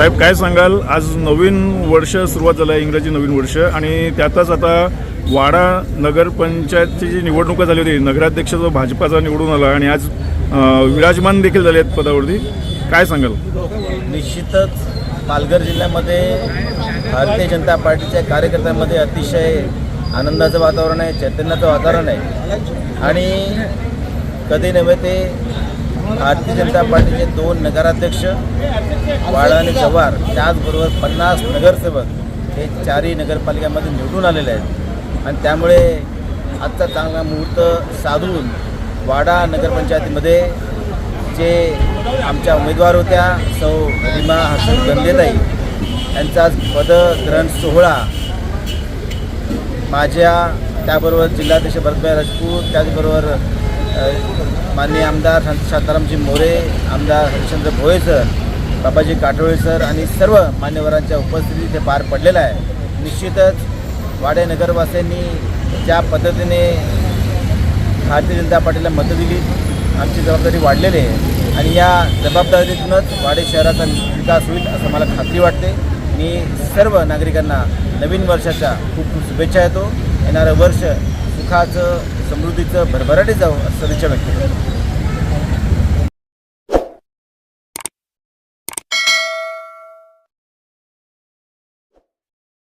साहेब काय सांगाल? आज नवीन वर्ष सुरुवात झालं आहे इंग्रजी नवीन वर्ष. आणि त्यातच आता वाडा नगरपंचायतची जी निवडणुका झाली होती नगराध्यक्ष जो भाजपाचा निवडून आला आणि आज विराजमान देखील झाले आहेत पदावरती. काय सांगाल? निश्चितच पालघर जिल्ह्यामध्ये भारतीय जनता पार्टीच्या कार्यकर्त्यांमध्ये अतिशय आनंदाचं वातावरण आहे चैतन्याचं वातावरण आहे. आणि कधी नव्हे ते भारतीय जनता पार्टीचे दोन नगराध्यक्ष वाडा आणि जव्हार त्याचबरोबर पन्नास नगरसेवक हे चारही नगरपालिकामध्ये निवडून आलेले आहेत. आणि त्यामुळे आजचा चांगला मुहूर्त साधून वाडा नगरपंचायतीमध्ये जे आमच्या उमेदवार होत्या सौ रिमा हसन गंदेताई यांचा आज पदग्रहण सोहळा माझ्या त्याबरोबर जिल्हाध्यक्ष भरतभाई राजपूत त्याचबरोबर माननीय आमदार शांतारामजी मोरे आमदार हरिश्चंद्र भोये सर बाबाजी काटोळे सर आणि सर्व मान्यवरांच्या उपस्थितीत ते पार पडलेला आहे. निश्चितच वाडे नगरवासियांनी ज्या पद्धतीने भारतीय जनता पार्टीला मतं दिली आमची जबाबदारी वाढलेली आहे आणि या जबाबदारीतूनच वाडे शहराचा विकास होईल असं मला खात्री वाटते. मी सर्व नागरिकांना नवीन वर्षाच्या खूप खूप शुभेच्छा येतो येणारं वर्ष सुखाचं समृद्धीचं भरभराटी जावं असं सदिच्छा व्यक्त करतो